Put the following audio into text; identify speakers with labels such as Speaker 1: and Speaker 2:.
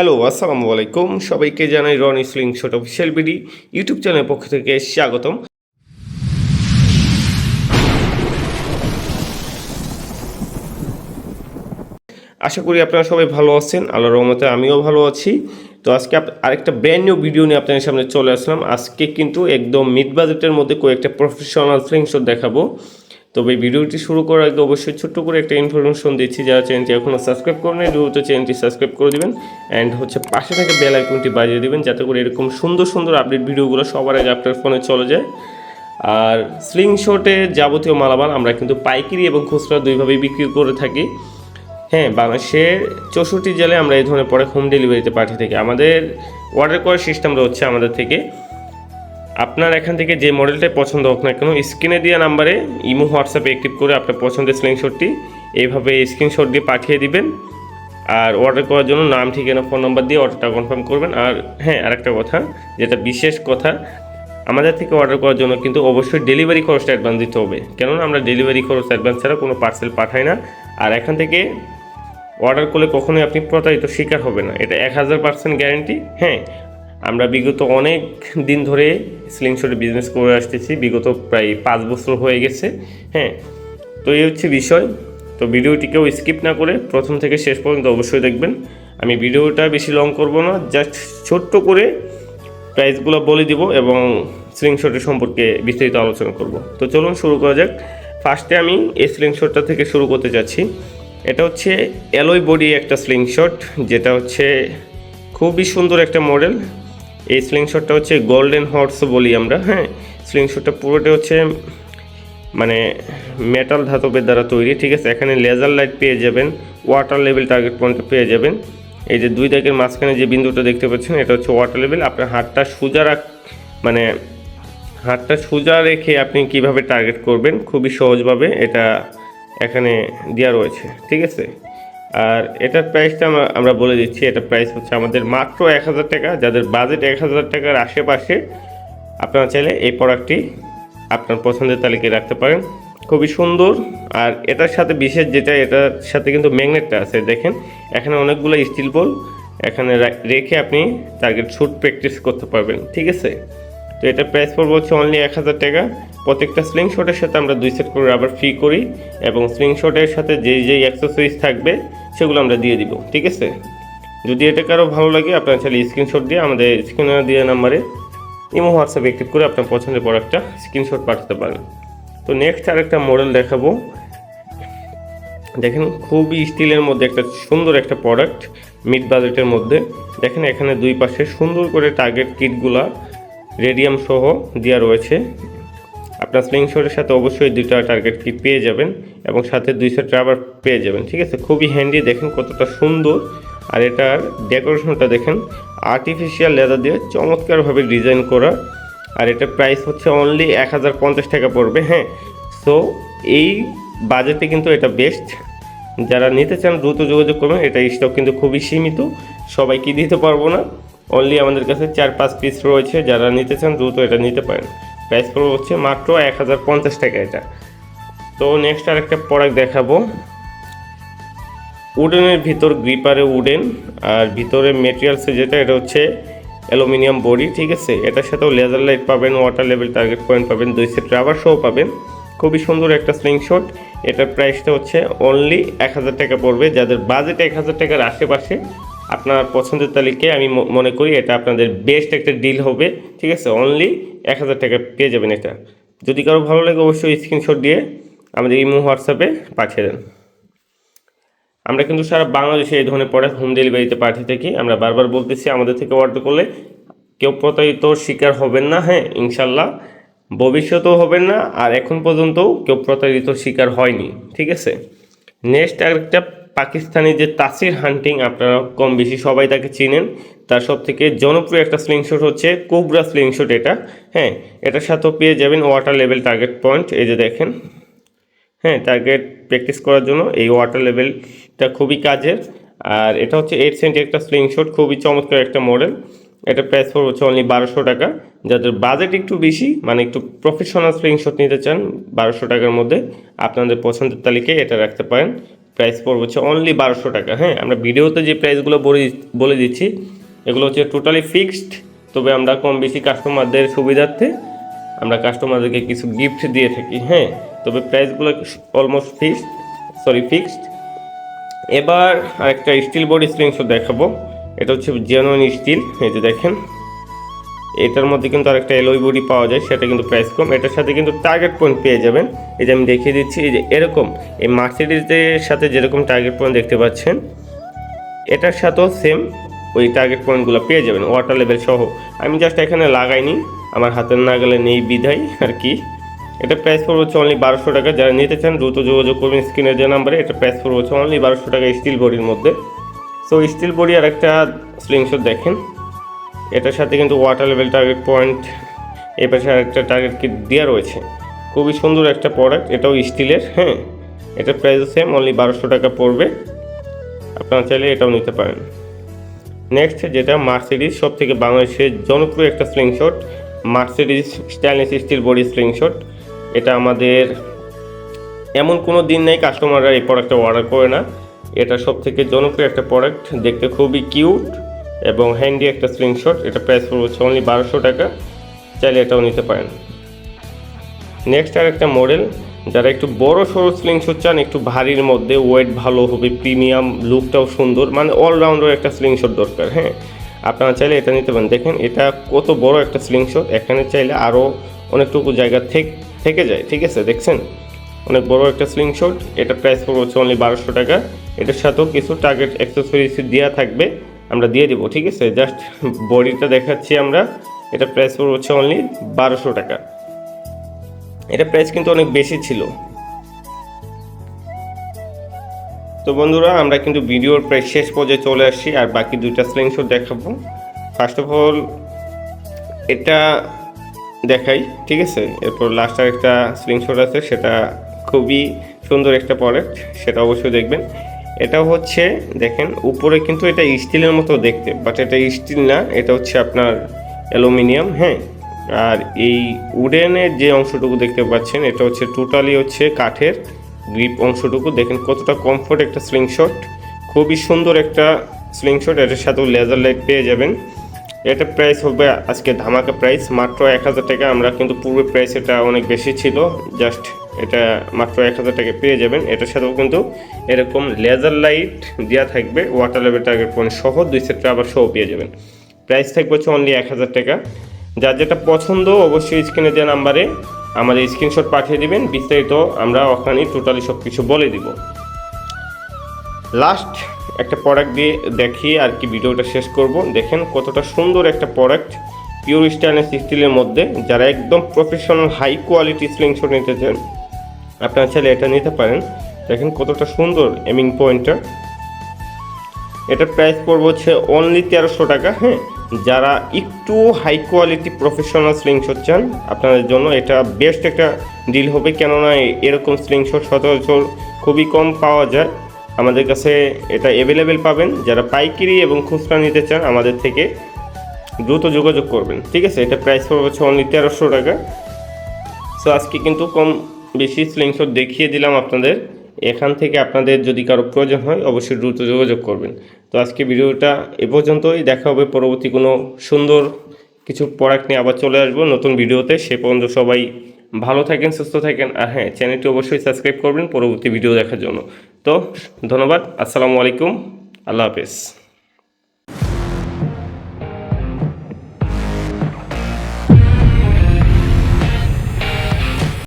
Speaker 1: Hello, আসসালামু আলাইকুম। সবাইকে জানাই Ron sling shot official BD YouTube চ্যানেলের পক্ষ থেকে স্বাগতম। আশা করি আপনারা সবাই ভালো আছেন, আল্লাহর রহমতে আমিও ভালো আছি। তো আজকে আরেকটা ব্র্যান্ড নিউ ভিডিও নিয়ে আপনাদের সামনে চলে আসলাম। আজকে কিন্তু একদম মিড বাজেটের মধ্যে কয়েকটা প্রফেশনাল শট দেখাবো। তবে ভিডিওটি শুরু করার আগে অবশ্যই ছোট্ট করে একটা ইনফরমেশন দিচ্ছি, যারা চ্যানেলটি এখনও সাবস্ক্রাইব করেন দ্রুত চ্যানেলটি সাবস্ক্রাইব করে দিবেন অ্যান্ড হচ্ছে পাশে থেকে বেল আইকনটি বাজিয়ে দেবেন, যাতে করে এরকম সুন্দর সুন্দর আপডেট ভিডিওগুলো সবার আগে আপনার ফোনে চলে যায়। আর স্লিং শটে যাবতীয় মালামাল আমরা কিন্তু পাইকারি এবং খুচরা দুইভাবেই বিক্রি করে থাকি। হ্যাঁ বাংলাদেশের চৌষট্টি জেলায় আমরা এই ধরনের পরে হোম ডেলিভারিতে পাঠিয়ে থাকি। আমাদের অর্ডার করার সিস্টেমটা হচ্ছে আমাদের থেকে। আপনার এখান থেকে যে মডেলটাই পছন্দ হোক না কেন, স্ক্রিনে দেওয়া নাম্বারে ইমো, হোয়াটসঅ্যাপে অ্যাক্টিভ করে আপনার পছন্দের স্ক্রিনশটটি এইভাবে স্ক্রিনশট দিয়ে পাঠিয়ে দিবেন। আর অর্ডার করার জন্য নাম, ঠিকানা ফোন নাম্বার দিয়ে অর্ডারটা কনফার্ম করবেন। আর হ্যাঁ আরেকটা কথা, যেটা বিশেষ কথা, আমাদের থেকে অর্ডার করার জন্য কিন্তু অবশ্যই ডেলিভারি খরচটা অ্যাডভান্স দিতে হবে। কেননা আমরা ডেলিভারি খরচ অ্যাডভান্স ছাড়া কোনো পার্সেল পাঠাই না। আর এখান থেকে অর্ডার করলে কখনোই আপনি প্রতারিত শিকার হবে না। এটা এক হাজার পার্সেন্ট গ্যারেন্টি হ্যাঁ আমরা বিগত অনেক দিন ধরে স্লিংশটে বিজনেস করে আসতেছি। বিগত প্রায় পাঁচ বছর হয়ে গেছে। হ্যাঁ তো এই হচ্ছে বিষয়। তো ভিডিওটিকেও স্কিপ না করে প্রথম থেকে শেষ পর্যন্ত অবশ্যই দেখবেন। আমি ভিডিওটা বেশি লং করব না জাস্ট ছোট্ট করে প্রাইসগুলো বলে দিব এবং স্লিংশটের সম্পর্কে বিস্তারিত আলোচনা করব। তো চলুন শুরু করা যাক। ফার্স্টে আমি এই স্লিংশটটা থেকে শুরু করতে যাচ্ছি। এটা হচ্ছে অ্যালয় বডি একটা স্লিংশট যেটা হচ্ছে খুবই সুন্দর একটা মডেল এই স্লিংশটটা হচ্ছে গোল্ডেন হর্স বলি আমরা হ্যাঁ? স্লিংশটটা পুরোটা হচ্ছে মানে মেটাল ধাতবের দ্বারা তৈরি, ঠিক আছে? এখানে লেজার লাইট পেয়ে যাবেন ওয়াটার লেভেল টার্গেট পয়েন্ট পেয়ে যাবেন। এই যে দুই দাগের মাঝখানে যে বিন্দুটা দেখতে পাচ্ছেন, এটা হচ্ছে ওয়াটার লেভেল আপনার হাতটা সোজা রাখ মানে হাতটা সোজা রেখে আপনি কীভাবে টার্গেট করবেন, খুবই সহজভাবে এটা এখানে দেওয়া রয়েছে, ঠিক আছে? আর এটার প্রাইসটা আমরা বলে দিচ্ছি এটার প্রাইস হচ্ছে আমাদের মাত্র এক হাজার টাকা। যাদের বাজেট এক হাজার টাকার আশেপাশে, আপনারা চাইলে এই প্রোডাক্টটি আপনার পছন্দের তালিকায় রাখতে পারেন। খুবই সুন্দর। আর এটার সাথে বিশেষ যেটা, এটার সাথে কিন্তু ম্যাগনেটটা আছে, দেখেন। এখানে অনেকগুলো স্টিল বল এখানে রেখে আপনি টার্গেট শুট প্র্যাকটিস করতে পারবেন, ঠিক আছে? তো এটা প্রাইস পড়বে হচ্ছে অনলি এক হাজার টাকা। প্রত্যেকটা স্লিং শটের সাথে আমরা দুই সেট করে আবার ফ্রি করি এবং স্লিং শটের সাথে যেই যেই অ্যাক্সেসরিজ থাকবে সেগুলো আমরা দিয়ে দিব, ঠিক আছে? যদি এটা কারও ভালো লাগে, আপনার চাইলে স্ক্রিনশট দিয়ে আমাদের স্ক্রিনে দেওয়া নাম্বারে ইমো হোয়াটসঅ্যাপ অ্যাক্টিভ করে আপনার পছন্দের প্রোডাক্টটা স্ক্রিনশট পাঠাতে পারেন। তো নেক্সট আরেকটা মডেল দেখাবো। দেখেন, খুবই স্টিলের মধ্যে একটা সুন্দর একটা প্রোডাক্ট মিড বাজেটের মধ্যে। দেখেন, এখানে দুই পাশে সুন্দর করে টার্গেট কিটগুলা রেডিয়াম সহ দেওয়া রয়েছে। আপনার স্লিংশটের সাথে অবশ্যই দুইটা টার্গেট কিট পেয়ে যাবেন এবং সাথে দুইশো সেট রাবার পেয়ে যাবেন, ঠিক আছে? খুবই হ্যান্ডি দেখেন কতটা সুন্দর। আর এটার ডেকোরেশনটা দেখেন আর্টিফিশিয়াল লেদার দিয়ে চমৎকারভাবে ডিজাইন করা। আর এটার প্রাইস হচ্ছে অনলি এক হাজার পঞ্চাশ টাকা পড়বে হ্যাঁ? সো এই বাজেটে কিন্তু এটা বেস্ট যারা নিতে চান, দ্রুত যোগাযোগ করবেন। এটা স্টক কিন্তু খুবই সীমিত। সবাইকে দিতে পারব না। অনলি আমাদের কাছে চার পাঁচ পিস রয়েছে। যারা নিতে চান, দ্রুত এটা নিতে পারেন। প্রাইস পড়বে হচ্ছে মাত্র এক হাজার পঞ্চাশ টাকা এটা। তো নেক্সট আরেকটা প্রোডাক্ট দেখাবো। উডেনের ভিতর গ্রিপারে উডেন আর ভিতরে মেটেরিয়ালসে যেটা, এটা হচ্ছে অ্যালুমিনিয়াম বডি, ঠিক আছে? এটার সাথেও লেজার লাইট পাবেন ওয়াটার লেভেল টার্গেট পয়েন্ট পাবেন, দুই সেট রাবার সহ পাবেন। খুবই সুন্দর একটা স্লিংশট এটার প্রাইসটা হচ্ছে অনলি এক হাজার টাকা পড়বে। যাদের বাজেট এক হাজার টাকার আশেপাশে আপনার পছন্দের তালিকায় আমি মনে করি এটা আপনাদের বেস্ট একটা ডিল হবে, ঠিক আছে? অনলি এক হাজার টাকা পেয়ে যাবেন এটা। যদি কারও ভালো লাগে অবশ্যই স্ক্রিনশট দিয়ে আমাদের ইমো, হোয়াটসঅ্যাপে পাঠিয়ে দেন। আমরা কিন্তু সারা বাংলাদেশে এই ধরনের প্রোডাক্ট হোম ডেলিভারিতে পাঠিয়ে থাকি। আমরা বারবার বলতেছি আমাদের থেকে অর্ডার করলে কেউ প্রতারিত শিকার হবেন না হ্যাঁ ইনশাল্লাহ। ভবিষ্যতেও হবেন না, আর এখন পর্যন্তও কেউ প্রতারিত শিকার হয়নি, ঠিক আছে? নেক্সট আরেকটা পাকিস্তানি যে তাসির হান্টিং, আপনারা কম বেশি সবাই তাকে চিনেন। তার সব থেকে জনপ্রিয় একটা স্লিংশট হচ্ছে কোবরা স্লিংশট এটা। হ্যাঁ এটার সাথেও পেয়ে যাবেন ওয়াটার লেভেল টার্গেট পয়েন্ট এই যে দেখেন হ্যাঁ টার্গেট প্র্যাকটিস করার জন্য এই ওয়াটার লেভেলটা খুবই কাজের। আর এটা হচ্ছে এইট সেন্টি একটা স্লিংশট খুবই চমৎকার একটা মডেল এটা প্রাইস পড়বে হচ্ছে অনলি বারোশো টাকা। যাদের বাজেট একটু বেশি মানে একটু প্রফেশনাল স্লিংশট নিতে চান, বারোশো টাকার মধ্যে আপনাদের পছন্দের তালিকায় এটা রাখতে পারেন। প্রাইস পড়বে হচ্ছে অনলি বারোশো টাকা হ্যাঁ? আমরা ভিডিওতে যে প্রাইসগুলো বলে দিচ্ছি এগুলো হচ্ছে টোটালি ফিক্সড তবে আমরা কম বেশি কাস্টমারদের সুবিধার্থে আমরা কাস্টমারদেরকে কিছু গিফট দিয়ে থাকি হ্যাঁ? তবে প্রাইসগুলো অলমোস্ট ফিক্সড সরি ফিক্সড এবার আরেকটা স্টিল বডি স্লিংশো দেখাবো, এটা হচ্ছে জেনুইন স্টিল এই যে দেখেন। এটার মধ্যে কিন্তু আরেকটা এলোই বডি পাওয়া যায়, সেটা কিন্তু প্রাইস কম। এটার সাথে কিন্তু টার্গেট পয়েন্ট পেয়ে যাবেন। এই যে আমি দেখিয়ে দিচ্ছি, এই যে এরকম, এই মার্সিডিজের সাথে যেরকম টার্গেট পয়েন্ট দেখতে পাচ্ছেন, এটার সাথেও সেম ওই টার্গেট পয়েন্টগুলো পেয়ে যাবেন ওয়াটার লেভেল সহ। আমি জাস্ট এখানে লাগাইনি, আমার হাতের না গেলে নেই বিধাই আর কি। এটা প্রাইস পড়বে হচ্ছে অনলি বারোশো টাকা। যারা নিতে চান, দ্রুত যোগাযোগ করবেন স্ক্রিনের যে নাম্বারে এটা প্রাইস পড়বে হচ্ছে অনলি বারোশো টাকা স্টিল বডির মধ্যে। সো স্টিল বডি আর একটা স্লিংশট দেখেন। এটার সাথে কিন্তু ওয়াটার লেভেল টার্গেট পয়েন্ট এই পাশে আরেকটা টার্গেট কিট দেওয়া রয়েছে। খুবই সুন্দর একটা প্রোডাক্ট এটাও স্টিলের হ্যাঁ? এটার প্রাইস সেম অনলি বারোশো টাকা পড়বে। আপনারা চাইলে এটাও নিতে পারেন। নেক্সট যেটা মার্সিডিস সব থেকে বাংলাদেশের জনপ্রিয় একটা slingshot Mercedes stylish steel body slingshot এটা আমাদের এমন কোনো দিন নেই কাস্টমাররা এই প্রোডাক্টটা অর্ডার করে না। এটা সব থেকে জনপ্রিয় একটা প্রোডাক্ট দেখতে খুবই কিউট এবং হ্যান্ডি একটা স্লিংশট এটা প্রাইস পড়বে হচ্ছে অনলি বারোশো টাকা। চাইলে এটাও নিতে পারেন। নেক্সট আর একটা মডেল যারা একটু বড় সড়ো স্লিংশট চান, একটু ভারীর মধ্যে ওয়েট ভালো হবে প্রিমিয়াম লুকটাও সুন্দর মানে অলরাউন্ডার একটা স্লিংশট দরকার হ্যাঁ? আপনারা চাইলে এটা নিতে পারেন। দেখেন, এটা কত বড় একটা স্লিংশট এখানে চাইলে আরও অনেকটুকু জায়গা থেকে থেকে যায়, ঠিক আছে? দেখছেন? অনেক বড় একটা স্লিংশট এটা প্রাইস পড়বে হচ্ছে অনলি বারোশো টাকা। এটার সাথেও কিছু টার্গেট অ্যাক্সেসরিজ দেওয়া থাকবে। আমরা দিয়ে দেবো, ঠিক আছে? জাস্ট বডিটা দেখাচ্ছি আমরা। এটা প্রাইস পড়বে হচ্ছে অনলি বারোশো টাকা। এটা প্রাইস কিন্তু অনেক বেশি ছিল। তো বন্ধুরা, আমরা কিন্তু ভিডিওর প্রায় শেষ পর্যায়ে চলে আসছি, আর বাকি দুইটা স্লিংশট দেখাবো। ফার্স্ট অফ অল এটা দেখাই, ঠিক আছে? এরপর লাস্ট আর একটা স্লিংশট আছে, সেটা খুবই সুন্দর একটা প্রোডাক্ট সেটা অবশ্যই দেখবেন। এটা হচ্ছে, দেখেন, উপরে কিন্তু এটা স্টিলের মতো দেখতে বাট এটা স্টিল না, এটা হচ্ছে আপনার অ্যালুমিনিয়াম হ্যাঁ? আর এই উডেনের যে অংশটুকু দেখতে পাচ্ছেন, এটা হচ্ছে টোটালি হচ্ছে কাঠের গ্রিপ অংশটুকু। দেখেন কতটা কমফোর্ট একটা স্লিংশট খুবই সুন্দর একটা স্লিংশট এটার সাথেও লেজার লাইট পেয়ে যাবেন। এটা প্রাইস হবে আজকে ধামাকা প্রাইস মাত্র এক হাজার টাকা, আমরা কিন্তু পূর্বে প্রাইস এটা অনেক বেশি ছিল জাস্ট এটা মাত্র এক হাজার টাকা পেয়ে যাবেন। এটার সাথেও কিন্তু এরকম লেজার লাইট দেওয়া থাকবে ওয়াটার লেভেল টার্গেট পয়েন্ট সহ দুই সেট আবার সহ পেয়ে যাবেন। প্রাইস থাকবে হচ্ছে অনলি এক হাজার টাকা। যার যেটা পছন্দ অবশ্যই স্ক্রিনে দেওয়া নাম্বারে আমাদের স্ক্রিনশট পাঠিয়ে দিবেন। বিস্তারিত আমরা ওখানেই টোটালি সব কিছু বলে দিব। লাস্ট একটা প্রোডাক্ট দিয়ে দেখিয়ে আর কি ভিডিওটা শেষ করব। দেখেন কতটা সুন্দর একটা প্রোডাক্ট পিওর স্টাইলেস স্টিলের মধ্যে। যারা একদম প্রফেশনাল হাই কোয়ালিটি স্লিংশট নিতে চান আপনারা চাইলে এটা নিতে পারেন। দেখেন কতটা সুন্দর এমিং পয়েন্টটা এটার প্রাইস পড়বে হচ্ছে অনলি তেরোশো টাকা হ্যাঁ? যারা একটু হাই কোয়ালিটি প্রফেশনাল স্লিংশট চান, আপনাদের জন্য এটা বেস্ট একটা ডিল হবে। কেননা এরকম স্লিংশট সচরাচর খুবই কম পাওয়া যায়। আমাদের কাছে এটা অ্যাভেলেবেল পাবেন। যারা পাইকারি এবং খুচরা নিতে চান, আমাদের থেকে দ্রুত যোগাযোগ করবেন। ঠিক আছে? এটা প্রাইস পড়বে হচ্ছে অনলি তেরোশো টাকা। সো আজকে কিন্তু কম বেশি স্লিংশট দেখিয়ে দিলাম আপনাদের। এখান থেকে আপনাদের যদি কারও প্রয়োজন হয়, অবশ্যই দ্রুত যোগাযোগ করবেন। তো আজকে ভিডিওটা এ পর্যন্তই। দেখা হবে পরবর্তী কোনো সুন্দর কিছু প্রোডাক্ট নিয়ে আবার চলে আসব নতুন ভিডিওতে। সে পর্যন্ত সবাই ভালো থাকেন, সুস্থ থাকেন। আর হ্যাঁ চ্যানেলটি অবশ্যই সাবস্ক্রাইব করবেন পরবর্তী ভিডিও দেখার জন্য। তো ধন্যবাদ। আসসালামু আলাইকুম। আল্লাহ হাফেজ।